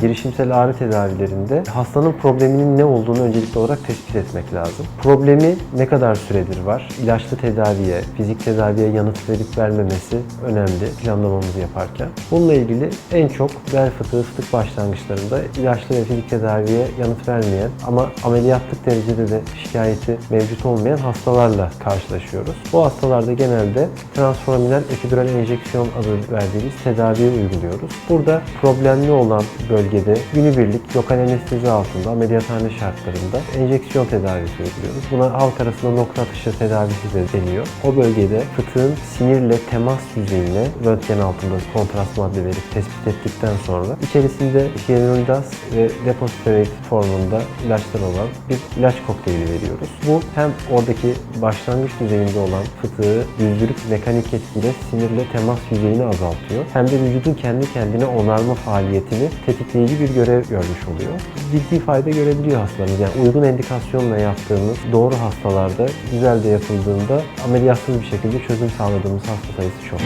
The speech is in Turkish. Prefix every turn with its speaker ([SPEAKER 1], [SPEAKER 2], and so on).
[SPEAKER 1] girişimsel ağrı tedavilerinde hastanın probleminin ne olduğunu öncelikli olarak tespit etmek lazım. Problemi ne kadar süredir var? İlaçlı tedaviye, fizik tedaviye yanıt verip vermemesi önemli planlamamızı yaparken. Bununla ilgili en çok bel fıtığı, fıtık başlangıçlarında ilaçlı ve fizik tedaviye yanıt vermeyen ama ameliyatlık derecede de şikayeti mevcut olmayan hastalarla karşılaşıyoruz. Bu hastalarda genelde transforaminal epidural enjeksiyon adı verdiğimiz tedaviyi uyguluyoruz. Burada problemli olan bölgede günübirlik lokal anestezi altında ameliyathane şartlarında enjeksiyon tedavisi uyguluyoruz. Buna halk arasında nokta atışı tedavisi de deniyor. O bölgede fıtığın sinirle temas yüzeyine röntgen altında kontrast madde verip tespit ettikten sonra içerisinde hyaluronidaz ve depositoate formunda ilaçlar olan bir ilaç kokteyli veriyoruz. Bu hem oradaki başlangıç düzeyinde olan fıtığı yüzdürüp mekanik etkile sinirle temas yüzeyini azaltıyor. Hem de vücudun kendi kendine onarma faaliyetini tetikleyici bir görev görmüş oluyor. Ciddi fayda görebiliyor hastalarımız. Yani uygun endikasyonla yaptığımız doğru hastalarda güzel de yapıldığında ameliyatsız bir şekilde çözüm sağladığımız hasta sayısı çok.